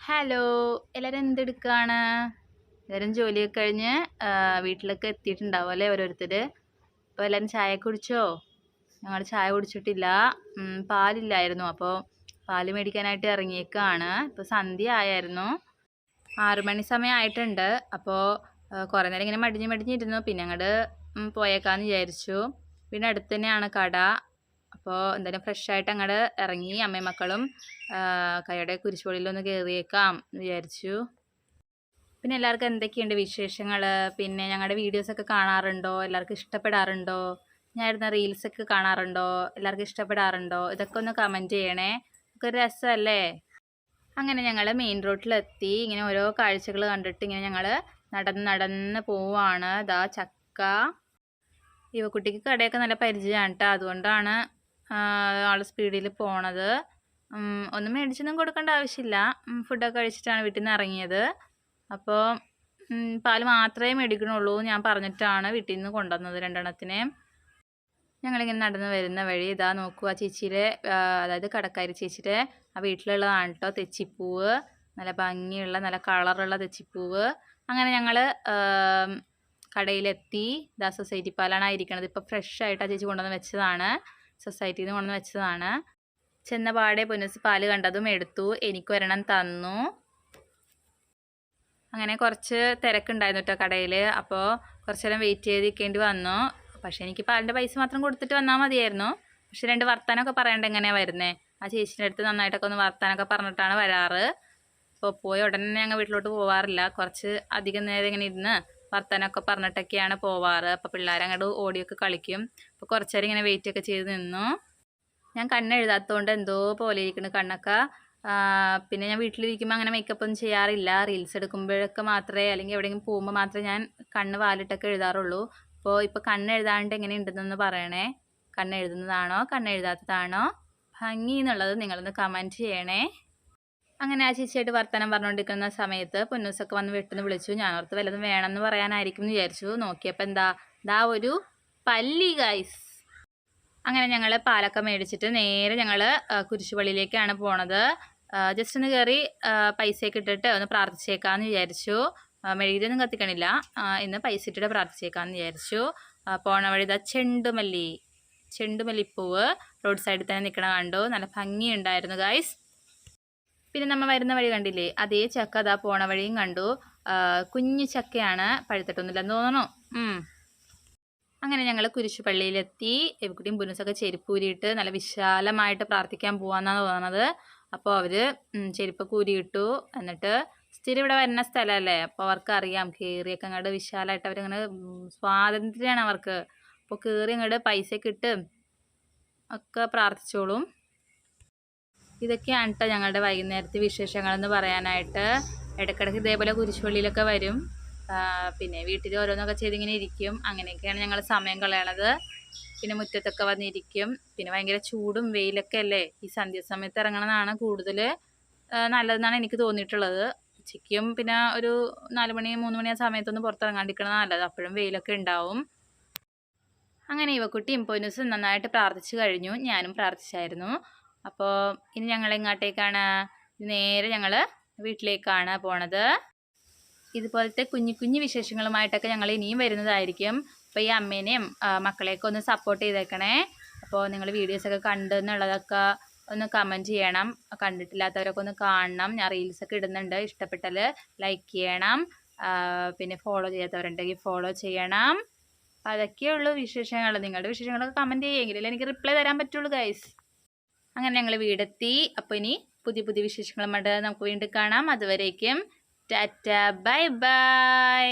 Hello എല്ലാവരും എന്തെടുക്കുകയാണ് എല്ലാവരും ജോലിയൊക്കെ കഴിഞ്ഞ് വീട്ടിലൊക്കെ എത്തിയിട്ടുണ്ടാവും അല്ലേ ഓരോരുത്തർ അപ്പോൾ എല്ലാവരും ചായ കുടിച്ചോ? ഞങ്ങൾ ചായ കുടിച്ചിട്ടില്ല. പാലില്ലായിരുന്നു. അപ്പോൾ പാൽ മേടിക്കാനായിട്ട് ഇറങ്ങിയേക്കാണ്. ഇപ്പോൾ സന്ധ്യ ആയായിരുന്നു. ആറു മണി സമയം ആയിട്ടുണ്ട്. അപ്പോൾ കുറേ നേരം ഇങ്ങനെ മടിഞ്ഞ് മടിഞ്ഞിരുന്നു. പിന്നെ അങ്ങോട്ട് പോയേക്കാന്ന് വിചാരിച്ചു. പിന്നെ അടുത്ത് തന്നെയാണ് കട. അപ്പോൾ എന്തായാലും ഫ്രഷ് ആയിട്ട് അങ്ങോട്ട് ഇറങ്ങി അമ്മയും മക്കളും കൈയുടെ കുരിശുപള്ളിയിലൊന്ന് കയറിയേക്കാം വിചാരിച്ചു. പിന്നെ എല്ലാവർക്കും എന്തൊക്കെയുണ്ട് വിശേഷങ്ങൾ പിന്നെ ഞങ്ങളുടെ വീഡിയോസൊക്കെ കാണാറുണ്ടോ? എല്ലാവർക്കും ഇഷ്ടപ്പെടാറുണ്ടോ? ഞാൻ ഇടുന്ന റീൽസൊക്കെ കാണാറുണ്ടോ? എല്ലാവർക്കും ഇഷ്ടപ്പെടാറുണ്ടോ? ഇതൊക്കെ ഒന്ന് കമന്റ് ചെയ്യണേ. ഒക്കെ ഒരു രസമല്ലേ അങ്ങനെ ഞങ്ങൾ മെയിൻ റോഡിലെത്തി ഇങ്ങനെ ഓരോ കാഴ്ചകൾ കണ്ടിട്ട് ഇങ്ങനെ ഞങ്ങൾ നടന്ന് നടന്ന് പോവാണ്. ഇതാ ചക്ക. യുവക്കുട്ടിക്ക് കടയൊക്കെ നല്ല പരിചയമാണ് കേട്ടോ അതുകൊണ്ടാണ് ആൾ സ്പീഡിൽ പോണത്. ഒന്നും മേടിച്ചൊന്നും കൊടുക്കേണ്ട ആവശ്യമില്ല. ഫുഡൊക്കെ കഴിച്ചിട്ടാണ് വീട്ടിൽ നിന്ന് ഇറങ്ങിയത്. അപ്പോൾ പാൽ മാത്രമേ മേടിക്കണുള്ളൂ ഞാൻ പറഞ്ഞിട്ടാണ് വീട്ടിൽ നിന്ന് കൊണ്ടുവന്നത് രണ്ടെണ്ണത്തിനെ. ഞങ്ങളിങ്ങനെ നടന്ന് വരുന്ന വഴി ഇതാ നോക്കൂ ആ ചേച്ചിയുടെ അതായത് കടക്കാരി ചേച്ചിയുടെ ആ വീട്ടിലുള്ളതാണ് കേട്ടോ തെച്ചിപ്പൂവ്. നല്ല ഭംഗിയുള്ള നല്ല കളറുള്ള തെച്ചിപ്പൂവ്. അങ്ങനെ ഞങ്ങൾ കടയിലെത്തി. ഇതാ സൊസൈറ്റി പാലാണ് ഇരിക്കണത് ഇപ്പോൾ ഫ്രഷ് ആയിട്ട് ആ ചേച്ചി കൊണ്ടുവന്ന് വെച്ചതാണ്. സൊസൈറ്റിയിൽ നിന്ന് കൊണ്ടുവന്ന് വെച്ചതാണ്. ചെന്ന പാടെ പൊന്നസ് പാൽ കണ്ടതും എടുത്തു. എനിക്കൊരെണ്ണം തന്നു. അങ്ങനെ കുറച്ച് തിരക്കുണ്ടായിരുന്നു കേട്ടോ കടയിൽ അപ്പോൾ കുറച്ച് നേരം വെയിറ്റ് ചെയ്ത് നിൽക്കേണ്ടി വന്നു. പക്ഷേ എനിക്ക് പാലിന്റെ പൈസ മാത്രം കൊടുത്തിട്ട് വന്നാൽ മതിയായിരുന്നു. പക്ഷെ രണ്ട് വർത്താനമൊക്കെ പറയേണ്ട എങ്ങനെയാണ് വരുന്നത് ആ ചേച്ചിന്റെ അടുത്ത് നന്നായിട്ടൊക്കെ ഒന്ന് വർത്താനമൊക്കെ പറഞ്ഞിട്ടാണ് വരാറ്. അപ്പോൾ പോയി ഉടനെ ഞങ്ങൾ വീട്ടിലോട്ട് പോവാറില്ല. കുറച്ച് അധികം നേരം ഇങ്ങനെ ഇരുന്ന് വർത്താനമൊക്കെ പറഞ്ഞിട്ടൊക്കെയാണ് പോവാറ്. അപ്പോൾ പിള്ളേരങ്ങോട്ട് ഓടിയൊക്കെ കളിക്കും. അപ്പോൾ കുറച്ചു നേരം ഇങ്ങനെ വെയിറ്റ് ഒക്കെ ചെയ്ത് നിന്നു. ഞാൻ കണ്ണെഴുതാത്തതുകൊണ്ട് എന്തോ പോലെ ഇരിക്കുന്നു കണ്ണൊക്കെ. പിന്നെ ഞാൻ വീട്ടിലിരിക്കുമ്പോൾ അങ്ങനെ മേക്കപ്പ് ഒന്നും ചെയ്യാറില്ല. റീൽസ് എടുക്കുമ്പോഴൊക്കെ മാത്രമേ അല്ലെങ്കിൽ എവിടെയെങ്കിലും പോകുമ്പോൾ മാത്രമേ ഞാൻ കണ്ണ് വാലിട്ടൊക്കെ എഴുതാറുള്ളൂ. അപ്പോൾ ഇപ്പോൾ കണ്ണെഴുതാണ്ട് എങ്ങനെ ഉണ്ടെന്നൊന്ന് പറയണേ. കണ്ണെഴുതുന്നതാണോ കണ്ണെഴുതാത്തതാണോ ഭംഗി എന്നുള്ളത് നിങ്ങളൊന്ന് കമന്റ് ചെയ്യണേ. അങ്ങനെ ആ ചേച്ചിയായിട്ട് വർത്തമാനം പറഞ്ഞുകൊണ്ടിരിക്കുന്ന സമയത്ത് പൊന്നൂസൊക്കെ വന്ന് വീട്ടിൽ വിളിച്ചു. ഞാൻ ഓർത്ത് വല്ലതും വേണമെന്ന് പറയാനായിരിക്കും എന്ന് വിചാരിച്ചു. നോക്കിയപ്പോൾ എന്താ ദാ ഒരു പല്ലി ഗൈസ് അങ്ങനെ ഞങ്ങൾ പാലൊക്കെ മേടിച്ചിട്ട് നേരെ ഞങ്ങൾ കുരിശുപള്ളിയിലേക്കാണ് പോണത്. ജസ്റ്റ് ഒന്ന് കയറി പൈസയൊക്കെ ഇട്ടിട്ട് ഒന്ന് പ്രാർത്ഥിച്ചേക്കാമെന്ന് വിചാരിച്ചു. മെഴുകിയൊന്നും കത്തിക്കണില്ല. ഇന്ന് പൈസ ഇട്ടിട്ട് പ്രാർത്ഥിച്ചേക്കാമെന്ന് വിചാരിച്ചു. പോണ വഴി ഇതാ ചെണ്ടുമല്ലി ചെണ്ടുമല്ലിപ്പൂവ്. റോഡ് സൈഡിൽ തന്നെ നിൽക്കണ കണ്ടു. നല്ല ഭംഗിയുണ്ടായിരുന്നു ഗൈസ് പിന്നെ നമ്മൾ വരുന്ന വഴി കണ്ടില്ലേ? അതേ ചക്ക അതാ പോണ വഴിയും കണ്ടു. കുഞ്ഞു ചക്കയാണ് പഴുത്തിട്ടൊന്നുമില്ലെന്ന് തോന്നുന്നു അങ്ങനെ ഞങ്ങൾ കുരിശുപള്ളിയിലെത്തി. എവിടെയും ബുനുസൊക്കെ ചെരുപ്പ് കൂരിയിട്ട് നല്ല വിശാലമായിട്ട് പ്രാർത്ഥിക്കാൻ പോവാന്നാണ് തോന്നുന്നത് അപ്പോൾ അവർ ചെരുപ്പ് കൂരിയിട്ടു എന്നിട്ട് സ്ഥിരം ഇവിടെ വരുന്ന സ്ഥലമല്ലേ അപ്പോൾ അവർക്ക് അറിയാം. കയറിയൊക്കെ അങ്ങോട്ട് വിശാലമായിട്ട് അവരങ്ങനെ സ്വാതന്ത്ര്യമാണ് അവർക്ക്. അപ്പോൾ കയറി അങ്ങോട്ട് പൈസ കിട്ടും ഒക്കെ പ്രാർത്ഥിച്ചോളും. ഇതൊക്കെയാണ് കേട്ടോ ഞങ്ങളുടെ വൈകുന്നേരത്തെ വിശേഷങ്ങളെന്ന് പറയാനായിട്ട്. ഇടയ്ക്കിടയ്ക്ക് ഇതേപോലെ കുരിശുപള്ളിയിലൊക്കെ വരും. പിന്നെ വീട്ടിൽ ഓരോന്നൊക്കെ ചെയ്തിങ്ങനെ ഇരിക്കും. അങ്ങനെയൊക്കെയാണ് ഞങ്ങൾ സമയം കളയണത്. പിന്നെ മുറ്റത്തൊക്കെ വന്നിരിക്കും. പിന്നെ ഭയങ്കര ചൂടും വെയിലൊക്കെ അല്ലേ? ഈ സന്ധ്യാസമയത്ത് ഇറങ്ങണമെന്നാണ് കൂടുതൽ നല്ലതെന്നാണ് എനിക്ക് തോന്നിയിട്ടുള്ളത്. ഉച്ചയ്ക്കും പിന്നെ ഒരു നാല് മണി മൂന്ന് മണി ആ സമയത്തൊന്ന് പുറത്തിറങ്ങാണ്ടിരിക്കണം നല്ലത്. അപ്പോഴും വെയിലൊക്കെ ഉണ്ടാവും. അങ്ങനെ ഇവക്കുട്ടിയും പൊന്നുസും നന്നായിട്ട് പ്രാർത്ഥിച്ചു കഴിഞ്ഞു. ഞാനും പ്രാർത്ഥിച്ചായിരുന്നു. അപ്പോൾ ഇനി ഞങ്ങൾ എങ്ങോട്ടേക്കാണ് നേരെ ഞങ്ങൾ വീട്ടിലേക്കാണ് പോണത്. ഇതുപോലത്തെ കുഞ്ഞു കുഞ്ഞു വിശേഷങ്ങളുമായിട്ടൊക്കെ ഞങ്ങൾ ഇനിയും വരുന്നതായിരിക്കും. അപ്പോൾ ഈ അമ്മേനെയും മക്കളെയൊക്കെ ഒന്ന് സപ്പോർട്ട് ചെയ്തേക്കണേ. അപ്പോൾ നിങ്ങൾ വീഡിയോസൊക്കെ കണ്ടു എന്നുള്ളതൊക്കെ ഒന്ന് കമന്റ് ചെയ്യണം. കണ്ടിട്ടില്ലാത്തവരൊക്കെ ഒന്ന് കാണണം. ഞാൻ റീൽസൊക്കെ ഇടുന്നുണ്ട്. ഇഷ്ടപ്പെട്ടാൽ ലൈക്ക് ചെയ്യണം. പിന്നെ ഫോളോ ചെയ്യാത്തവരുണ്ടെങ്കിൽ ഫോളോ ചെയ്യണം. അപ്പോൾ അതൊക്കെയുള്ളൂ വിശേഷങ്ങൾ നിങ്ങളുടെ വിശേഷങ്ങളൊക്കെ കമന്റ് ചെയ്യുമെങ്കിൽ എനിക്ക് റിപ്ലൈ തരാൻ പറ്റുള്ളൂ ഗൈസ് അങ്ങനെ ഞങ്ങൾ വീടെത്തി. അപ്പോൾ ഇനി പുതിയ പുതിയ വിശേഷങ്ങളുമായിട്ട് നമുക്ക് വീണ്ടും കാണാം. അതുവരേക്കും ടാറ്റ. Bye bye.